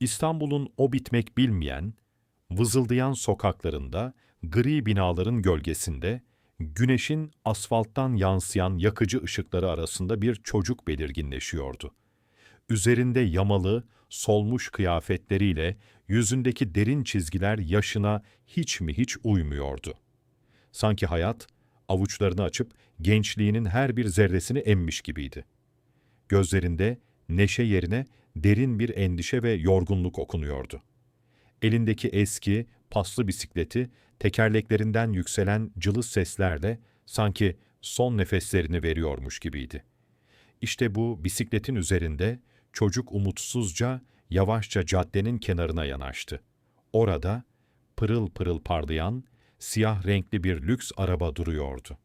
İstanbul'un o bitmek bilmeyen, vızıldayan sokaklarında, gri binaların gölgesinde, güneşin asfalttan yansıyan yakıcı ışıkları arasında bir çocuk belirginleşiyordu. Üzerinde yamalı, solmuş kıyafetleriyle yüzündeki derin çizgiler yaşına hiç mi hiç uymuyordu. Sanki hayat, avuçlarını açıp gençliğinin her bir zerresini emmiş gibiydi. Gözlerinde neşe yerine derin bir endişe ve yorgunluk okunuyordu. Elindeki eski, paslı bisikleti tekerleklerinden yükselen cılız seslerle sanki son nefeslerini veriyormuş gibiydi. İşte bu bisikletin üzerinde çocuk umutsuzca, yavaşça caddenin kenarına yanaştı. Orada pırıl pırıl parlayan, siyah renkli bir lüks araba duruyordu.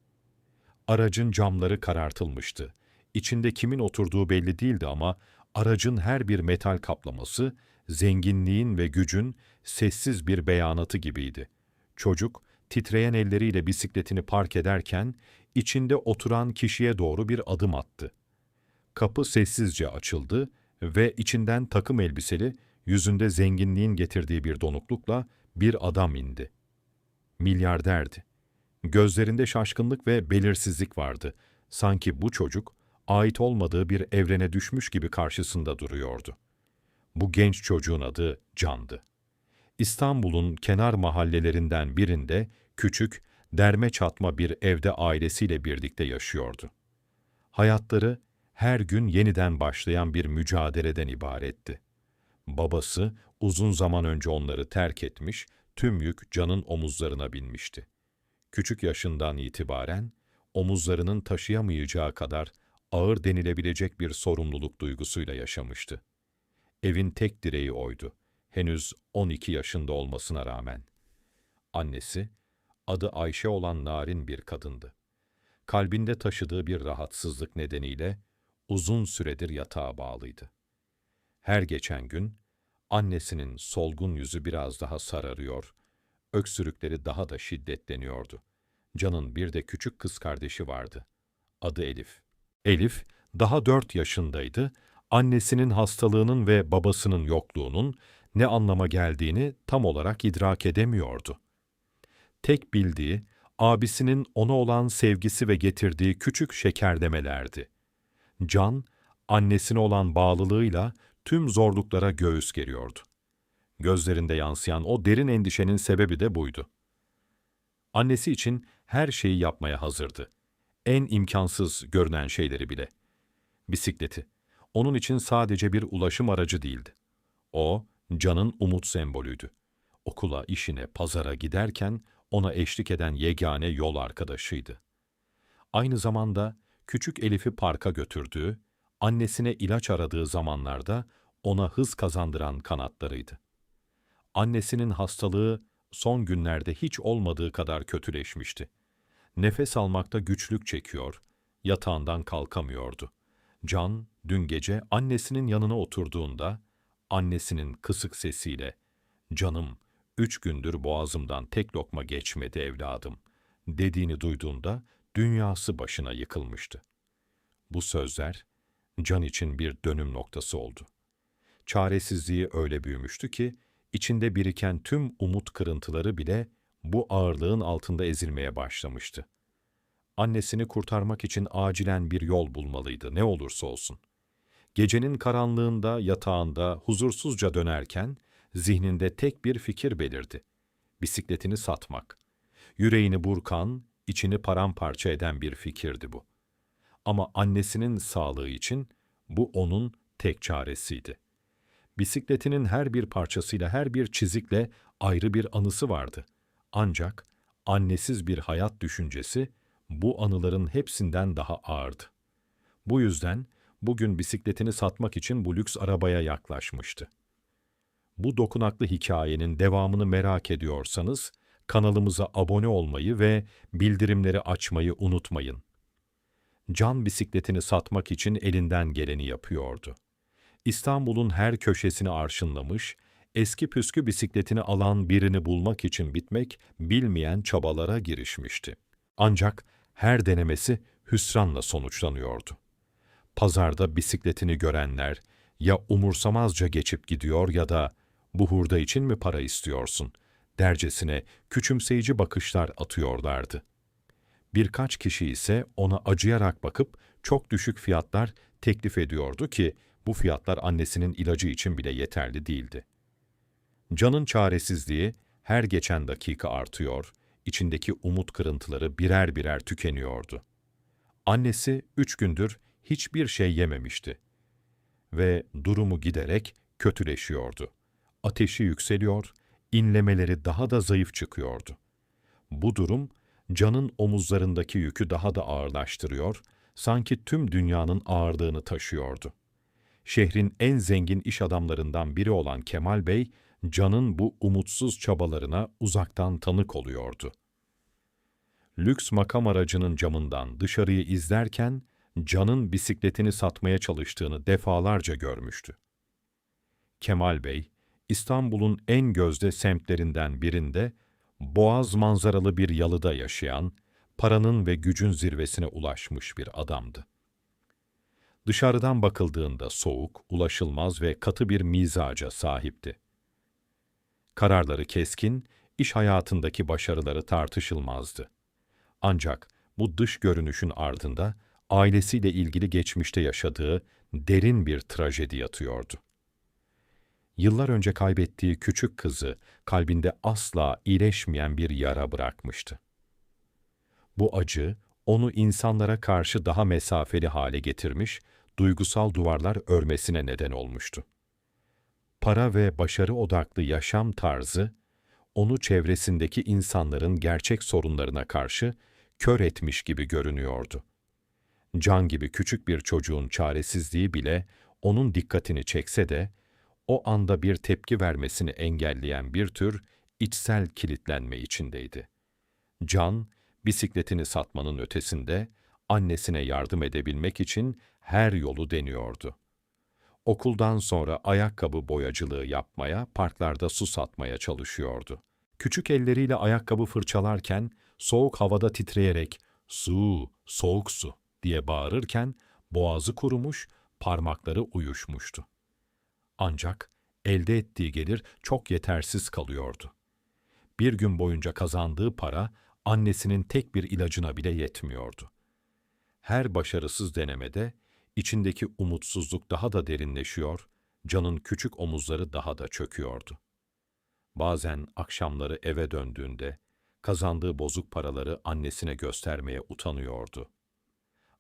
Aracın camları karartılmıştı. İçinde kimin oturduğu belli değildi ama aracın her bir metal kaplaması, zenginliğin ve gücün sessiz bir beyanatı gibiydi. Çocuk, titreyen elleriyle bisikletini park ederken, içinde oturan kişiye doğru bir adım attı. Kapı sessizce açıldı ve içinden takım elbiseli, yüzünde zenginliğin getirdiği bir donuklukla bir adam indi. Milyarderdi. Gözlerinde şaşkınlık ve belirsizlik vardı. Sanki bu çocuk, ait olmadığı bir evrene düşmüş gibi karşısında duruyordu. Bu genç çocuğun adı Can'dı. İstanbul'un kenar mahallelerinden birinde küçük, derme çatma bir evde ailesiyle birlikte yaşıyordu. Hayatları her gün yeniden başlayan bir mücadeleden ibaretti. Babası uzun zaman önce onları terk etmiş, tüm yük Can'ın omuzlarına binmişti. Küçük yaşından itibaren omuzlarının taşıyamayacağı kadar ağır denilebilecek bir sorumluluk duygusuyla yaşamıştı. Evin tek direği oydu. Henüz 12 yaşında olmasına rağmen. Annesi, adı Ayşe olan narin bir kadındı. Kalbinde taşıdığı bir rahatsızlık nedeniyle uzun süredir yatağa bağlıydı. Her geçen gün annesinin solgun yüzü biraz daha sararıyor, öksürükleri daha da şiddetleniyordu. Can'ın bir de küçük kız kardeşi vardı. Adı Elif. Elif daha dört yaşındaydı, annesinin hastalığının ve babasının yokluğunun ne anlama geldiğini tam olarak idrak edemiyordu. Tek bildiği, abisinin ona olan sevgisi ve getirdiği küçük şekerlemelerdi. Can, annesine olan bağlılığıyla tüm zorluklara göğüs geriyordu. Gözlerinde yansıyan o derin endişenin sebebi de buydu. Annesi için her şeyi yapmaya hazırdı. En imkansız görünen şeyleri bile. Bisikleti. Onun için sadece bir ulaşım aracı değildi. O, Can'ın umut sembolüydü. Okula, işine, pazara giderken ona eşlik eden yegane yol arkadaşıydı. Aynı zamanda küçük Elif'i parka götürdüğü, annesine ilaç aradığı zamanlarda ona hız kazandıran kanatlarıydı. Annesinin hastalığı son günlerde hiç olmadığı kadar kötüleşmişti. Nefes almakta güçlük çekiyor, yatağından kalkamıyordu. Can, dün gece annesinin yanına oturduğunda, annesinin kısık sesiyle, ''Canım, üç gündür boğazımdan tek lokma geçmedi evladım.'' dediğini duyduğunda dünyası başına yıkılmıştı. Bu sözler, Can için bir dönüm noktası oldu. Çaresizliği öyle büyümüştü ki, içinde biriken tüm umut kırıntıları bile bu ağırlığın altında ezilmeye başlamıştı. Annesini kurtarmak için acilen bir yol bulmalıydı, ne olursa olsun. Gecenin karanlığında, yatağında, huzursuzca dönerken, zihninde tek bir fikir belirdi. Bisikletini satmak. Yüreğini burkan, içini paramparça eden bir fikirdi bu. Ama annesinin sağlığı için bu onun tek çaresiydi. Bisikletinin her bir parçasıyla, her bir çizikle ayrı bir anısı vardı. Ancak annesiz bir hayat düşüncesi bu anıların hepsinden daha ağırdı. Bu yüzden bugün bisikletini satmak için bu lüks arabaya yaklaşmıştı. Bu dokunaklı hikayenin devamını merak ediyorsanız kanalımıza abone olmayı ve bildirimleri açmayı unutmayın. Can bisikletini satmak için elinden geleni yapıyordu. İstanbul'un her köşesini arşınlamış, eski püskü bisikletini alan birini bulmak için bitmek bilmeyen çabalara girişmişti. Ancak her denemesi hüsranla sonuçlanıyordu. Pazarda bisikletini görenler, Ya umursamazca geçip gidiyor ya da bu hurda için mi para istiyorsun? Dercesine küçümseyici bakışlar atıyorlardı. Birkaç kişi ise ona acıyarak bakıp çok düşük fiyatlar teklif ediyordu ki bu fiyatlar annesinin ilacı için bile yeterli değildi. Can'ın çaresizliği her geçen dakika artıyor, içindeki umut kırıntıları birer birer tükeniyordu. Annesi üç gündür hiçbir şey yememişti ve durumu giderek kötüleşiyordu. Ateşi yükseliyor, inlemeleri daha da zayıf çıkıyordu. Bu durum Can'ın omuzlarındaki yükü daha da ağırlaştırıyor, sanki tüm dünyanın ağırlığını taşıyordu. Şehrin en zengin iş adamlarından biri olan Kemal Bey, Can'ın bu umutsuz çabalarına uzaktan tanık oluyordu. Lüks makam aracının camından dışarıyı izlerken, Can'ın bisikletini satmaya çalıştığını defalarca görmüştü. Kemal Bey, İstanbul'un en gözde semtlerinden birinde, boğaz manzaralı bir yalıda yaşayan, paranın ve gücün zirvesine ulaşmış bir adamdı. Dışarıdan bakıldığında soğuk, ulaşılmaz ve katı bir mizaca sahipti. Kararları keskin, iş hayatındaki başarıları tartışılmazdı. Ancak bu dış görünüşün ardında ailesiyle ilgili geçmişte yaşadığı derin bir trajedi yatıyordu. Yıllar önce kaybettiği küçük kızı kalbinde asla iyileşmeyen bir yara bırakmıştı. Bu acı onu insanlara karşı daha mesafeli hale getirmiş, duygusal duvarlar örmesine neden olmuştu. Para ve başarı odaklı yaşam tarzı onu çevresindeki insanların gerçek sorunlarına karşı kör etmiş gibi görünüyordu. Can gibi küçük bir çocuğun çaresizliği bile onun dikkatini çekse de, o anda bir tepki vermesini engelleyen bir tür içsel kilitlenme içindeydi. Can, bisikletini satmanın ötesinde annesine yardım edebilmek için her yolu deniyordu. Okuldan sonra ayakkabı boyacılığı yapmaya, parklarda su satmaya çalışıyordu. Küçük elleriyle ayakkabı fırçalarken soğuk havada titreyerek "Su, soğuk su." diye bağırırken boğazı kurumuş, parmakları uyuşmuştu. Ancak elde ettiği gelir çok yetersiz kalıyordu. Bir gün boyunca kazandığı para annesinin tek bir ilacına bile yetmiyordu. Her başarısız denemede içindeki umutsuzluk daha da derinleşiyor, canın küçük omuzları daha da çöküyordu. Bazen akşamları eve döndüğünde kazandığı bozuk paraları annesine göstermeye utanıyordu.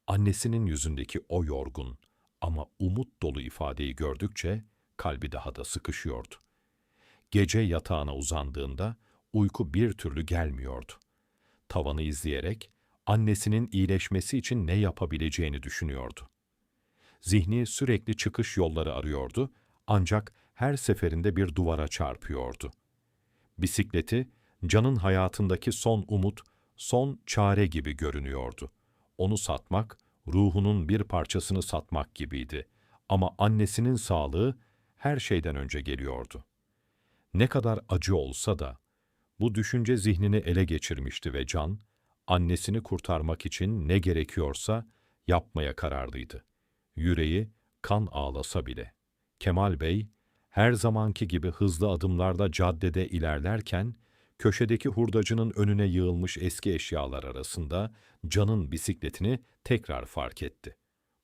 Annesinin yüzündeki o yorgun ama umut dolu ifadeyi gördükçe kalbi daha da sıkışıyordu. Gece yatağına uzandığında uyku bir türlü gelmiyordu. Tavanı izleyerek annesinin iyileşmesi için ne yapabileceğini düşünüyordu. Zihni sürekli çıkış yolları arıyordu ancak her seferinde bir duvara çarpıyordu. Bisikleti, Can'ın hayatındaki son umut, son çare gibi görünüyordu. Onu satmak, ruhunun bir parçasını satmak gibiydi. Ama annesinin sağlığı her şeyden önce geliyordu. Ne kadar acı olsa da, bu düşünce zihnini ele geçirmişti ve Can, annesini kurtarmak için ne gerekiyorsa yapmaya kararlıydı. Yüreği kan ağlasa bile. Kemal Bey, her zamanki gibi hızlı adımlarla caddede ilerlerken, köşedeki hurdacının önüne yığılmış eski eşyalar arasında Can'ın bisikletini tekrar fark etti.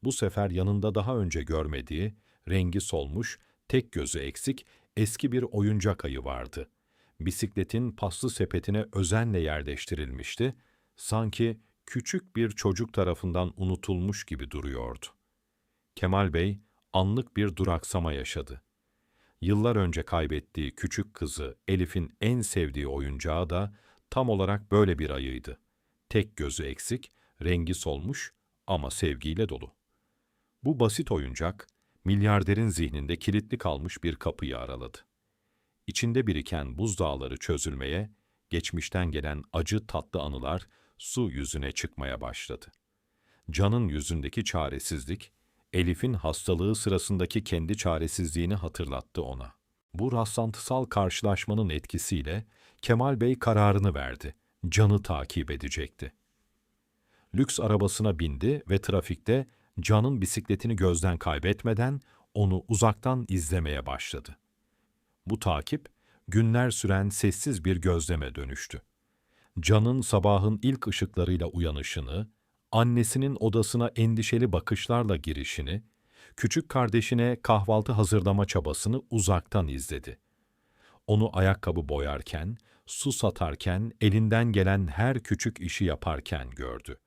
Bu sefer yanında daha önce görmediği, rengi solmuş, tek gözü eksik, eski bir oyuncak ayı vardı. Bisikletin paslı sepetine özenle yerleştirilmişti, sanki küçük bir çocuk tarafından unutulmuş gibi duruyordu. Kemal Bey anlık bir duraksama yaşadı. Yıllar önce kaybettiği küçük kızı Elif'in en sevdiği oyuncağı da tam olarak böyle bir ayıydı. Tek gözü eksik, rengi solmuş ama sevgiyle dolu. Bu basit oyuncak, milyarderin zihninde kilitli kalmış bir kapıyı araladı. İçinde biriken buzdağları çözülmeye, geçmişten gelen acı tatlı anılar su yüzüne çıkmaya başladı. Can'ın yüzündeki çaresizlik, Elif'in hastalığı sırasındaki kendi çaresizliğini hatırlattı ona. Bu rastlantısal karşılaşmanın etkisiyle Kemal Bey kararını verdi. Can'ı takip edecekti. Lüks arabasına bindi ve trafikte Can'ın bisikletini gözden kaybetmeden onu uzaktan izlemeye başladı. Bu takip, günler süren sessiz bir gözleme dönüştü. Can'ın sabahın ilk ışıklarıyla uyanışını, annesinin odasına endişeli bakışlarla girişini, küçük kardeşine kahvaltı hazırlama çabasını uzaktan izledi. Onu ayakkabı boyarken, su satarken, elinden gelen her küçük işi yaparken gördü.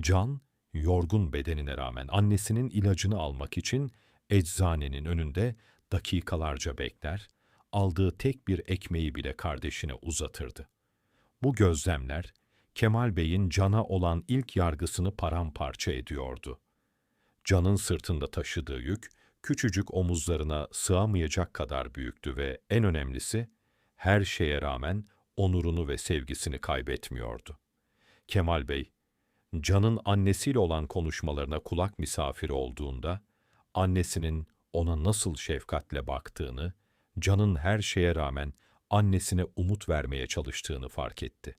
Can, yorgun bedenine rağmen annesinin ilacını almak için eczanenin önünde dakikalarca bekler, aldığı tek bir ekmeği bile kardeşine uzatırdı. Bu gözlemler, Kemal Bey'in Can'a olan ilk yargısını paramparça ediyordu. Can'ın sırtında taşıdığı yük, küçücük omuzlarına sığamayacak kadar büyüktü ve en önemlisi, her şeye rağmen onurunu ve sevgisini kaybetmiyordu. Kemal Bey, Can'ın annesiyle olan konuşmalarına kulak misafiri olduğunda, annesinin ona nasıl şefkatle baktığını, Can'ın her şeye rağmen annesine umut vermeye çalıştığını fark etti.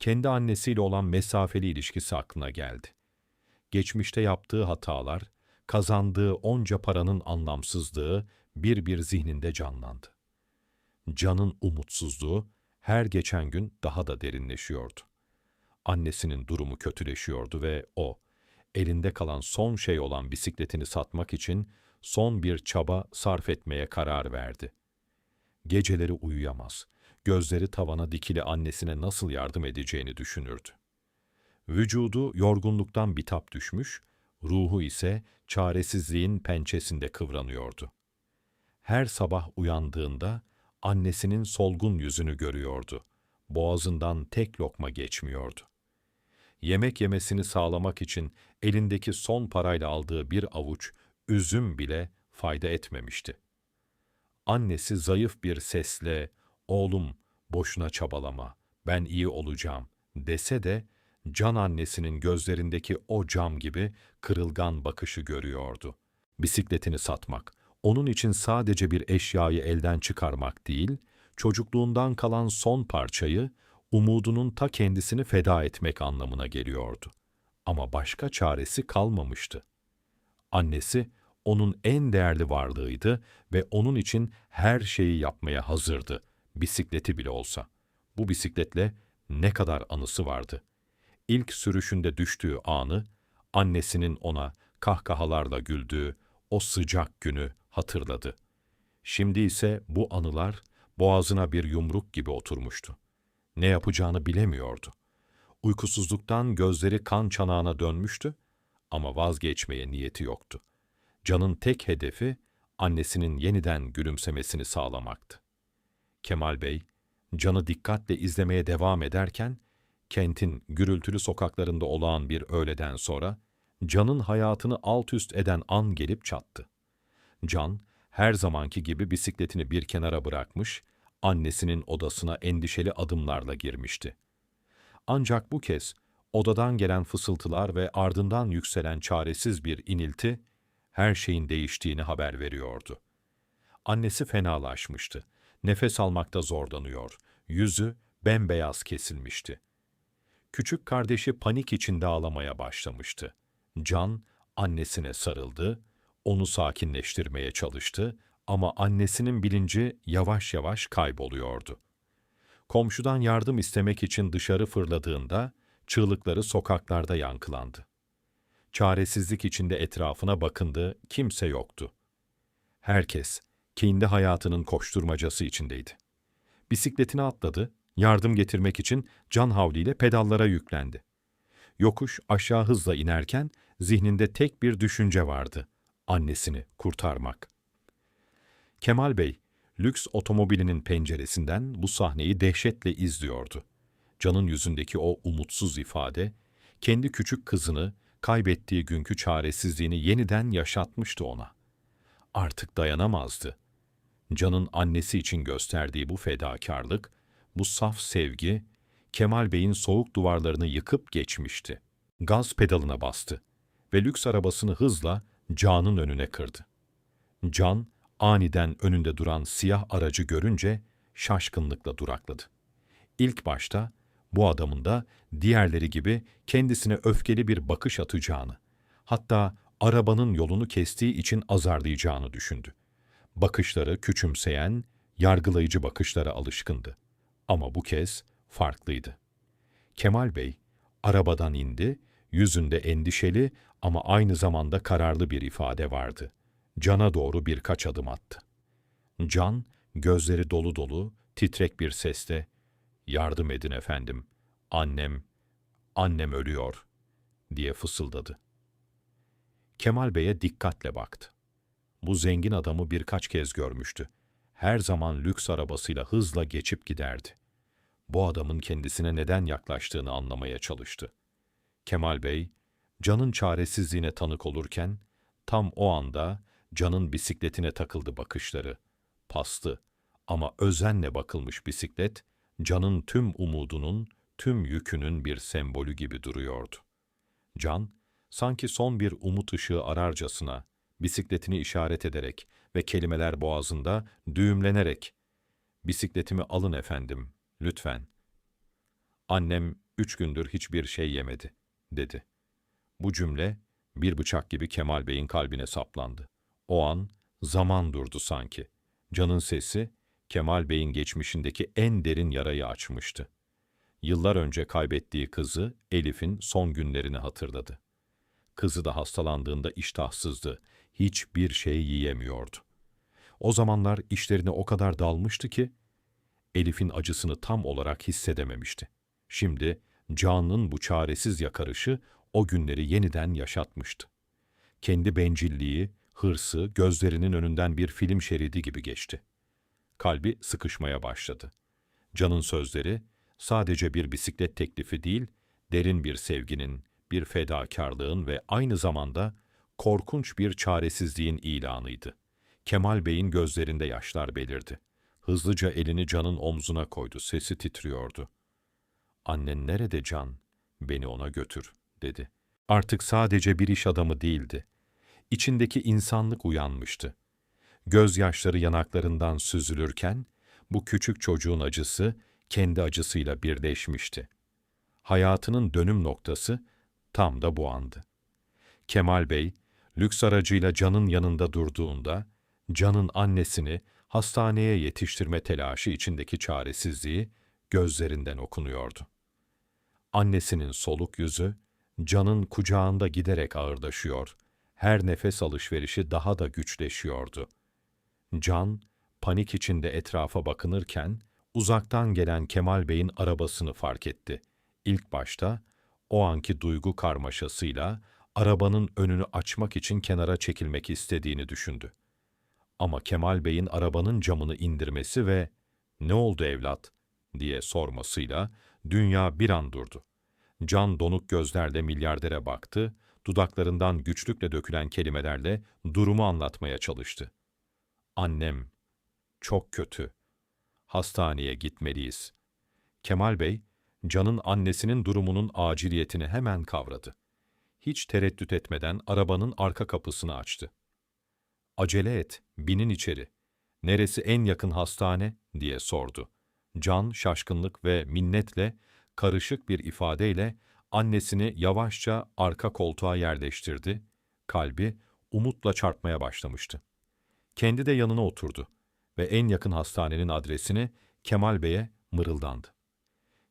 Kendi annesiyle olan mesafeli ilişkisi aklına geldi. Geçmişte yaptığı hatalar, kazandığı onca paranın anlamsızlığı bir bir zihninde canlandı. Can'ın umutsuzluğu her geçen gün daha da derinleşiyordu. Annesinin durumu kötüleşiyordu ve o, elinde kalan son şey olan bisikletini satmak için son bir çaba sarf etmeye karar verdi. Geceleri uyuyamaz, gözleri tavana dikili annesine nasıl yardım edeceğini düşünürdü. Vücudu yorgunluktan bitap düşmüş, ruhu ise çaresizliğin pençesinde kıvranıyordu. Her sabah uyandığında annesinin solgun yüzünü görüyordu. Boğazından tek lokma geçmiyordu. Yemek yemesini sağlamak için elindeki son parayla aldığı bir avuç üzüm bile fayda etmemişti. Annesi zayıf bir sesle, "Oğlum, boşuna çabalama, ben iyi olacağım." dese de can annesinin gözlerindeki o cam gibi kırılgan bakışı görüyordu. Bisikletini satmak, onun için sadece bir eşyayı elden çıkarmak değil, çocukluğundan kalan son parçayı, umudunun ta kendisini feda etmek anlamına geliyordu. Ama başka çaresi kalmamıştı. Annesi, onun en değerli varlığıydı ve onun için her şeyi yapmaya hazırdı, bisikleti bile olsa. Bu bisikletle ne kadar anısı vardı. İlk sürüşünde düştüğü anı, annesinin ona kahkahalarla güldüğü o sıcak günü hatırladı. Şimdi ise bu anılar boğazına bir yumruk gibi oturmuştu. Ne yapacağını bilemiyordu. Uykusuzluktan gözleri kan çanağına dönmüştü ama vazgeçmeye niyeti yoktu. Can'ın tek hedefi annesinin yeniden gülümsemesini sağlamaktı. Kemal Bey, Can'ı dikkatle izlemeye devam ederken, kentin gürültülü sokaklarında olağan bir öğleden sonra, Can'ın hayatını alt üst eden an gelip çattı. Can, her zamanki gibi bisikletini bir kenara bırakmış, annesinin odasına endişeli adımlarla girmişti. Ancak bu kez odadan gelen fısıltılar ve ardından yükselen çaresiz bir inilti, her şeyin değiştiğini haber veriyordu. Annesi fenalaşmıştı. Nefes almakta zorlanıyor. Yüzü bembeyaz kesilmişti. Küçük kardeşi panik içinde ağlamaya başlamıştı. Can annesine sarıldı, onu sakinleştirmeye çalıştı ama annesinin bilinci yavaş yavaş kayboluyordu. Komşudan yardım istemek için dışarı fırladığında çığlıkları sokaklarda yankılandı. Çaresizlik içinde etrafına bakındı, kimse yoktu. Herkes kendi hayatının koşturmacası içindeydi. Bisikletine atladı, yardım getirmek için can havliyle pedallara yüklendi. Yokuş aşağı hızla inerken zihninde tek bir düşünce vardı. Annesini kurtarmak. Kemal Bey, lüks otomobilinin penceresinden bu sahneyi dehşetle izliyordu. Can'ın yüzündeki o umutsuz ifade, kendi küçük kızını, kaybettiği günkü çaresizliğini yeniden yaşatmıştı ona. Artık dayanamazdı. Can'ın annesi için gösterdiği bu fedakarlık, bu saf sevgi, Kemal Bey'in soğuk duvarlarını yıkıp geçmişti. Gaz pedalına bastı ve lüks arabasını hızla Can'ın önüne kırdı. Can, aniden önünde duran siyah aracı görünce şaşkınlıkla durakladı. İlk başta bu adamın da diğerleri gibi kendisine öfkeli bir bakış atacağını, hatta arabanın yolunu kestiği için azarlayacağını düşündü. Bakışları küçümseyen, yargılayıcı bakışlara alışkındı. Ama bu kez farklıydı. Kemal Bey arabadan indi, yüzünde endişeli ama aynı zamanda kararlı bir ifade vardı. Can'a doğru birkaç adım attı. Can, gözleri dolu dolu, titrek bir sesle, ''Yardım edin efendim, annem, annem ölüyor.'' diye fısıldadı. Kemal Bey'e dikkatle baktı. Bu zengin adamı birkaç kez görmüştü. Her zaman lüks arabasıyla hızla geçip giderdi. Bu adamın kendisine neden yaklaştığını anlamaya çalıştı. Kemal Bey, Can'ın çaresizliğine tanık olurken, tam o anda Can'ın bisikletine takıldı bakışları. Pastı ama özenle bakılmış bisiklet, Can'ın tüm umudunun, tüm yükünün bir sembolü gibi duruyordu. Can, sanki son bir umut ışığı ararcasına, bisikletini işaret ederek ve kelimeler boğazında düğümlenerek, ''Bisikletimi alın efendim, lütfen.'' ''Annem üç gündür hiçbir şey yemedi.'' dedi. Bu cümle bir bıçak gibi Kemal Bey'in kalbine saplandı. O an zaman durdu sanki. Can'ın sesi Kemal Bey'in geçmişindeki en derin yarayı açmıştı. Yıllar önce kaybettiği kızı Elif'in son günlerini hatırladı. Kızı da hastalandığında iştahsızdı, hiçbir şey yiyemiyordu. O zamanlar işlerine o kadar dalmıştı ki, Elif'in acısını tam olarak hissedememişti. Şimdi Can'ın bu çaresiz yakarışı o günleri yeniden yaşatmıştı. Kendi bencilliği, hırsı gözlerinin önünden bir film şeridi gibi geçti. Kalbi sıkışmaya başladı. Can'ın sözleri sadece bir bisiklet teklifi değil, derin bir sevginin, bir fedakarlığın ve aynı zamanda korkunç bir çaresizliğin ilanıydı. Kemal Bey'in gözlerinde yaşlar belirdi. Hızlıca elini Can'ın omzuna koydu, sesi titriyordu. ''Annen nerede Can? Beni ona götür.'' dedi. Artık sadece bir iş adamı değildi. İçindeki insanlık uyanmıştı. Gözyaşları yanaklarından süzülürken, bu küçük çocuğun acısı kendi acısıyla birleşmişti. Hayatının dönüm noktası tam da bu andı. Kemal Bey, lüks aracıyla Can'ın yanında durduğunda, Can'ın annesini hastaneye yetiştirme telaşı içindeki çaresizliği gözlerinden okunuyordu. Annesinin soluk yüzü, Can'ın kucağında giderek ağırlaşıyor, her nefes alışverişi daha da güçleşiyordu. Can, panik içinde etrafa bakınırken, uzaktan gelen Kemal Bey'in arabasını fark etti. İlk başta, o anki duygu karmaşasıyla, arabanın önünü açmak için kenara çekilmek istediğini düşündü. Ama Kemal Bey'in arabanın camını indirmesi ve ''Ne oldu evlat?'' diye sormasıyla dünya bir an durdu. Can donuk gözlerle milyardere baktı, dudaklarından güçlükle dökülen kelimelerle durumu anlatmaya çalıştı. Annem, çok kötü. Hastaneye gitmeliyiz. Kemal Bey, Can'ın annesinin durumunun aciliyetini hemen kavradı. Hiç tereddüt etmeden arabanın arka kapısını açtı. Acele et, binin içeri. Neresi en yakın hastane? diye sordu. Can şaşkınlık ve minnetle karışık bir ifadeyle annesini yavaşça arka koltuğa yerleştirdi. Kalbi umutla çarpmaya başlamıştı. Kendi de yanına oturdu ve en yakın hastanenin adresini Kemal Bey'e mırıldandı.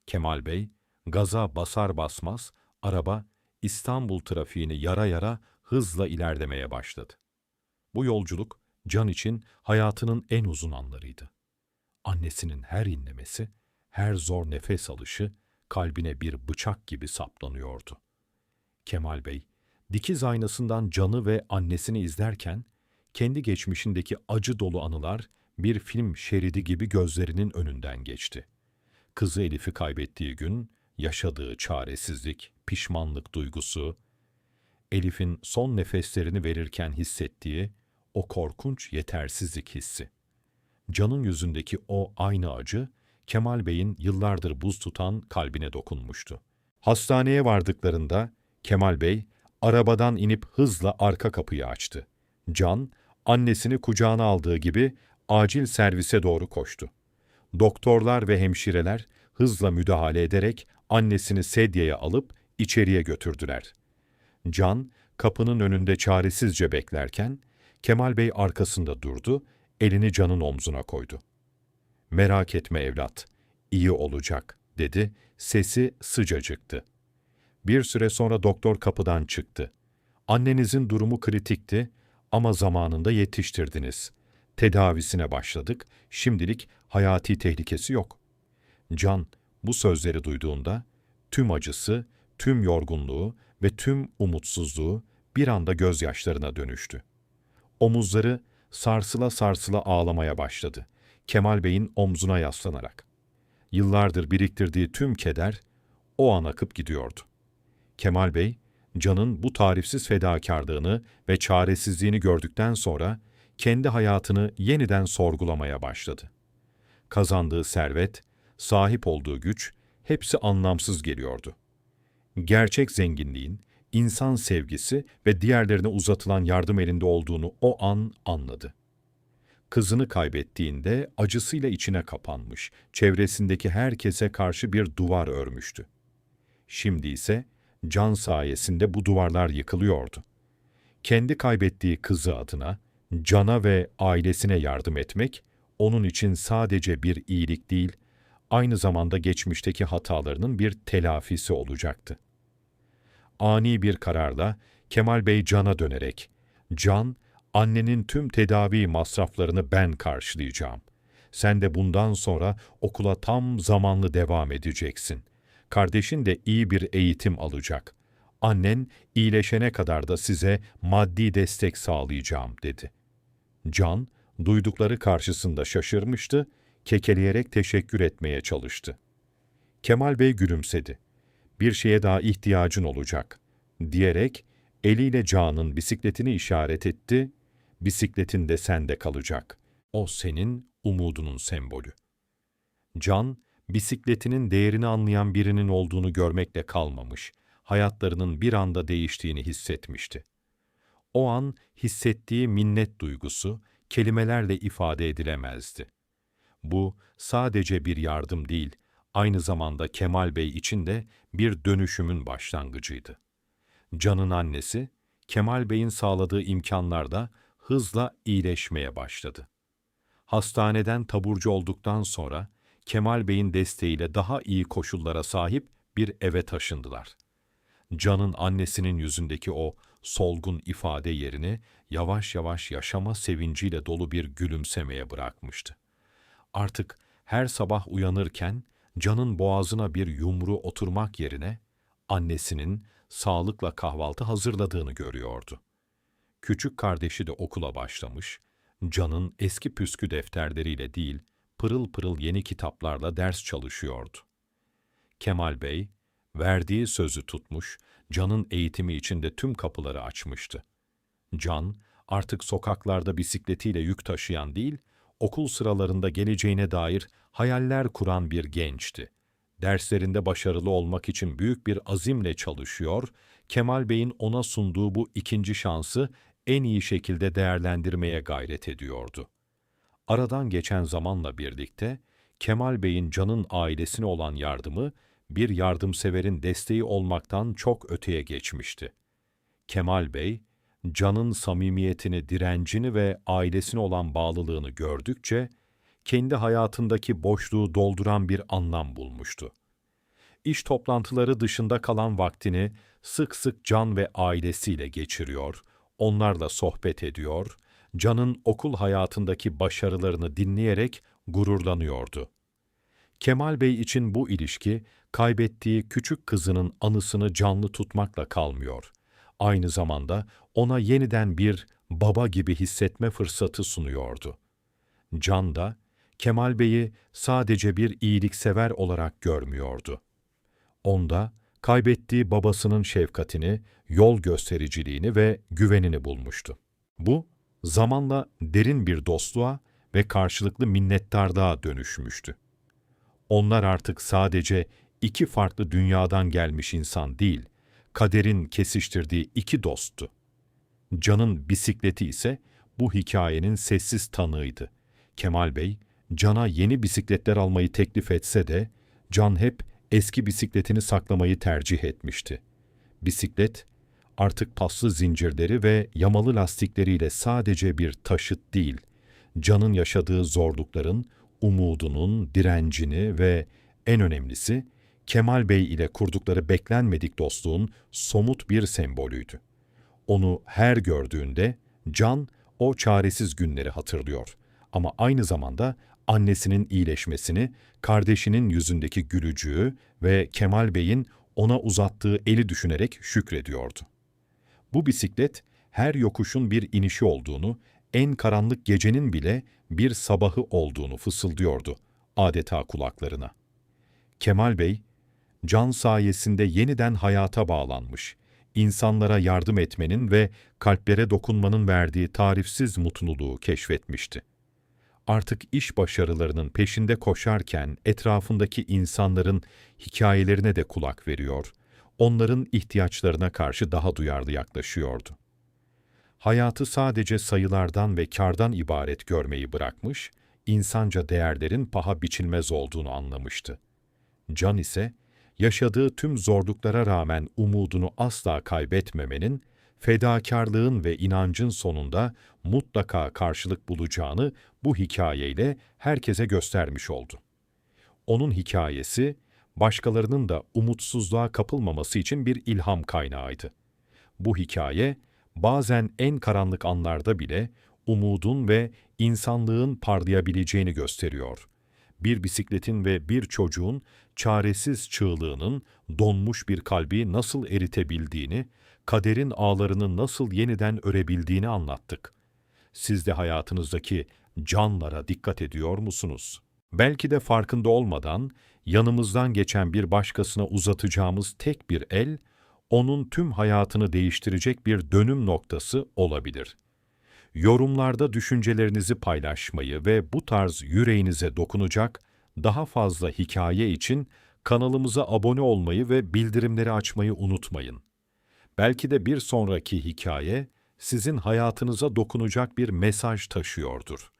Kemal Bey, gaza basar basmaz araba İstanbul trafiğini yara yara hızla ilerlemeye başladı. Bu yolculuk Can için hayatının en uzun anlarıydı. Annesinin her inlemesi, her zor nefes alışı kalbine bir bıçak gibi saplanıyordu. Kemal Bey, dikiz aynasından canı ve annesini izlerken, kendi geçmişindeki acı dolu anılar bir film şeridi gibi gözlerinin önünden geçti. Kızı Elif'i kaybettiği gün, yaşadığı çaresizlik, pişmanlık duygusu, Elif'in son nefeslerini verirken hissettiği o korkunç yetersizlik hissi. Can'ın yüzündeki o aynı acı, Kemal Bey'in yıllardır buz tutan kalbine dokunmuştu. Hastaneye vardıklarında Kemal Bey arabadan inip hızla arka kapıyı açtı. Can, annesini kucağına aldığı gibi acil servise doğru koştu. Doktorlar ve hemşireler hızla müdahale ederek annesini sedyeye alıp içeriye götürdüler. Can, kapının önünde çaresizce beklerken Kemal Bey arkasında durdu, elini Can'ın omzuna koydu. Merak etme evlat, iyi olacak, dedi, sesi sıcacıktı. Bir süre sonra doktor kapıdan çıktı. Annenizin durumu kritikti ama zamanında yetiştirdiniz. Tedavisine başladık, şimdilik hayati tehlikesi yok. Can bu sözleri duyduğunda tüm acısı, tüm yorgunluğu ve tüm umutsuzluğu bir anda gözyaşlarına dönüştü. Omuzları sarsıla sarsıla ağlamaya başladı. Kemal Bey'in omzuna yaslanarak. Yıllardır biriktirdiği tüm keder o an akıp gidiyordu. Kemal Bey, Can'ın bu tarifsiz fedakarlığını ve çaresizliğini gördükten sonra kendi hayatını yeniden sorgulamaya başladı. Kazandığı servet, sahip olduğu güç hepsi anlamsız geliyordu. Gerçek zenginliğin, insan sevgisi ve diğerlerine uzatılan yardım elinde olduğunu o an anladı. Kızını kaybettiğinde acısıyla içine kapanmış, çevresindeki herkese karşı bir duvar örmüştü. Şimdi ise can sayesinde bu duvarlar yıkılıyordu. Kendi kaybettiği kızı adına cana ve ailesine yardım etmek onun için sadece bir iyilik değil, aynı zamanda geçmişteki hatalarının bir telafisi olacaktı. Ani bir kararla Kemal Bey Can'a dönerek, Can, annenin tüm tedavi masraflarını ben karşılayacağım. Sen de bundan sonra okula tam zamanlı devam edeceksin. Kardeşin de iyi bir eğitim alacak. Annen iyileşene kadar da size maddi destek sağlayacağım dedi. Can, duydukları karşısında şaşırmıştı, kekeleyerek teşekkür etmeye çalıştı. Kemal Bey gülümsedi. Bir şeye daha ihtiyacın olacak, diyerek eliyle Can'ın bisikletini işaret etti, bisikletin de sende kalacak. O senin umudunun sembolü. Can, bisikletinin değerini anlayan birinin olduğunu görmekle kalmamış, hayatlarının bir anda değiştiğini hissetmişti. O an hissettiği minnet duygusu kelimelerle ifade edilemezdi. Bu sadece bir yardım değil, aynı zamanda Kemal Bey için de bir dönüşümün başlangıcıydı. Can'ın annesi, Kemal Bey'in sağladığı imkanlarda hızla iyileşmeye başladı. Hastaneden taburcu olduktan sonra Kemal Bey'in desteğiyle daha iyi koşullara sahip bir eve taşındılar. Can'ın annesinin yüzündeki o solgun ifade yerini yavaş yavaş yaşama sevinciyle dolu bir gülümsemeye bırakmıştı. Artık her sabah uyanırken Can'ın boğazına bir yumru oturmak yerine annesinin sağlıkla kahvaltı hazırladığını görüyordu. Küçük kardeşi de okula başlamış, Can'ın eski püskü defterleriyle değil, pırıl pırıl yeni kitaplarla ders çalışıyordu. Kemal Bey, verdiği sözü tutmuş, Can'ın eğitimi için de tüm kapıları açmıştı. Can, artık sokaklarda bisikletiyle yük taşıyan değil, okul sıralarında geleceğine dair hayaller kuran bir gençti. Derslerinde başarılı olmak için büyük bir azimle çalışıyor, Kemal Bey'in ona sunduğu bu ikinci şansı en iyi şekilde değerlendirmeye gayret ediyordu. Aradan geçen zamanla birlikte Kemal Bey'in Can'ın ailesine olan yardımı bir yardımseverin desteği olmaktan çok öteye geçmişti. Kemal Bey, Can'ın samimiyetini, direncini ve ailesine olan bağlılığını gördükçe kendi hayatındaki boşluğu dolduran bir anlam bulmuştu. İş toplantıları dışında kalan vaktini sık sık Can ve ailesiyle geçiriyor, onlarla sohbet ediyor, Can'ın okul hayatındaki başarılarını dinleyerek gururlanıyordu. Kemal Bey için bu ilişki, kaybettiği küçük kızının anısını canlı tutmakla kalmıyor. Aynı zamanda ona yeniden bir baba gibi hissetme fırsatı sunuyordu. Can da, Kemal Bey'i sadece bir iyiliksever olarak görmüyordu. Onda, kaybettiği babasının şefkatini, yol göstericiliğini ve güvenini bulmuştu. Bu, zamanla derin bir dostluğa ve karşılıklı minnettarlığa dönüşmüştü. Onlar artık sadece iki farklı dünyadan gelmiş insan değil, kaderin kesiştirdiği iki dosttu. Can'ın bisikleti ise bu hikayenin sessiz tanığıydı. Kemal Bey, Can'a yeni bisikletler almayı teklif etse de, Can hep eski bisikletini saklamayı tercih etmişti. Bisiklet, artık paslı zincirleri ve yamalı lastikleriyle sadece bir taşıt değil, Can'ın yaşadığı zorlukların, umudunun, direncini ve en önemlisi Kemal Bey ile kurdukları beklenmedik dostluğun somut bir sembolüydü. Onu her gördüğünde Can o çaresiz günleri hatırlıyor ama aynı zamanda annesinin iyileşmesini, kardeşinin yüzündeki gülücüğü ve Kemal Bey'in ona uzattığı eli düşünerek şükrediyordu. Bu bisiklet her yokuşun bir inişi olduğunu, en karanlık gecenin bile bir sabahı olduğunu fısıldıyordu adeta kulaklarına. Kemal Bey, can sayesinde yeniden hayata bağlanmış, insanlara yardım etmenin ve kalplere dokunmanın verdiği tarifsiz mutluluğu keşfetmişti. Artık iş başarılarının peşinde koşarken etrafındaki insanların hikayelerine de kulak veriyor, onların ihtiyaçlarına karşı daha duyarlı yaklaşıyordu. Hayatı sadece sayılardan ve kardan ibaret görmeyi bırakmış, insanca değerlerin paha biçilmez olduğunu anlamıştı. Can ise, yaşadığı tüm zorluklara rağmen umudunu asla kaybetmemenin, fedakarlığın ve inancın sonunda mutlaka karşılık bulacağını bu hikayeyle herkese göstermiş oldu. Onun hikayesi, başkalarının da umutsuzluğa kapılmaması için bir ilham kaynağıydı. Bu hikaye, bazen en karanlık anlarda bile umudun ve insanlığın parlayabileceğini gösteriyor. Bir bisikletin ve bir çocuğun çaresiz çığlığının donmuş bir kalbi nasıl eritebildiğini, kaderin ağlarını nasıl yeniden örebildiğini anlattık. Siz de hayatınızdaki canlara dikkat ediyor musunuz? Belki de farkında olmadan yanımızdan geçen bir başkasına uzatacağımız tek bir el, onun tüm hayatını değiştirecek bir dönüm noktası olabilir. Yorumlarda düşüncelerinizi paylaşmayı ve bu tarz yüreğinize dokunacak daha fazla hikaye için kanalımıza abone olmayı ve bildirimleri açmayı unutmayın. Belki de bir sonraki hikaye sizin hayatınıza dokunacak bir mesaj taşıyordur.